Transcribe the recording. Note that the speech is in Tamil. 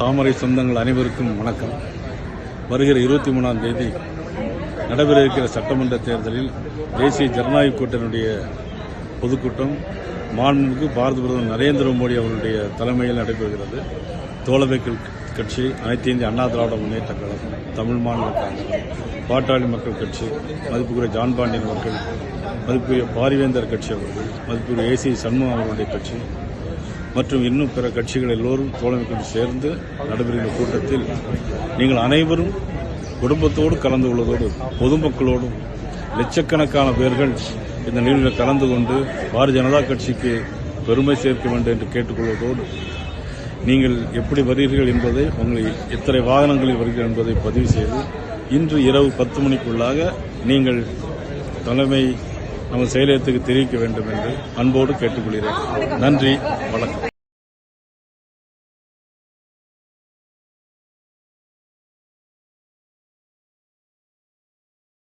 தாமரை சொந்தங்கள் அனைவருக்கும் வணக்கம். வருகிற இருபத்தி மூணாம் தேதி நடைபெற இருக்கிற சட்டமன்ற தேர்தலில் தேசிய ஜனநாயக கூட்டணியுடைய பொதுக்கூட்டம் மாண்புமிகு பாரத பிரதமர் நரேந்திர மோடி அவருடைய தலைமையில் நடைபெறுகிறது. தோழமைகள் கட்சி அனைத்து இந்திய அண்ணா திராவிட முன்னேற்ற கழகம் தமிழ் மாநில காங்கிரஸ் பாட்டாளி மக்கள் கட்சி மதிப்புக்குரிய ஜான் பாண்டியன் அவர்கள் மதிப்புக்குரிய பாரிவேந்தர் கட்சி அவர்கள் மதிப்புக்குரிய ஏசி சண்முகம் அவர்களுடைய கட்சி மற்றும் இன்னும் பிற கட்சிகள் எல்லோரும் தோழமைக்குள் சேர்ந்து நடைபெறுகிற கூட்டத்தில் நீங்கள் அனைவரும் குடும்பத்தோடு கலந்து கொள்வதோடு பொதுமக்களோடும் லட்சக்கணக்கான பேர்கள் இந்த நிகழ்வில் கலந்து கொண்டு பாரதிய ஜனதா கட்சிக்கு பெருமை சேர்க்க வேண்டும் என்று கேட்டுக்கொள்வதோடு நீங்கள் எப்படி வருகிறீர்கள் என்பதை உங்களை எத்தனை வாகனங்களில் வருகிறீர்கள் என்பதை பதிவு செய்து இன்று இரவு பத்து மணிக்குள்ளாக நீங்கள் தலைமை நமது செயலகத்துக்கு தெரிவிக்க வேண்டும் என்று அன்போடு கேட்டுக்கொள்கிறேன். நன்றி வணக்கம்.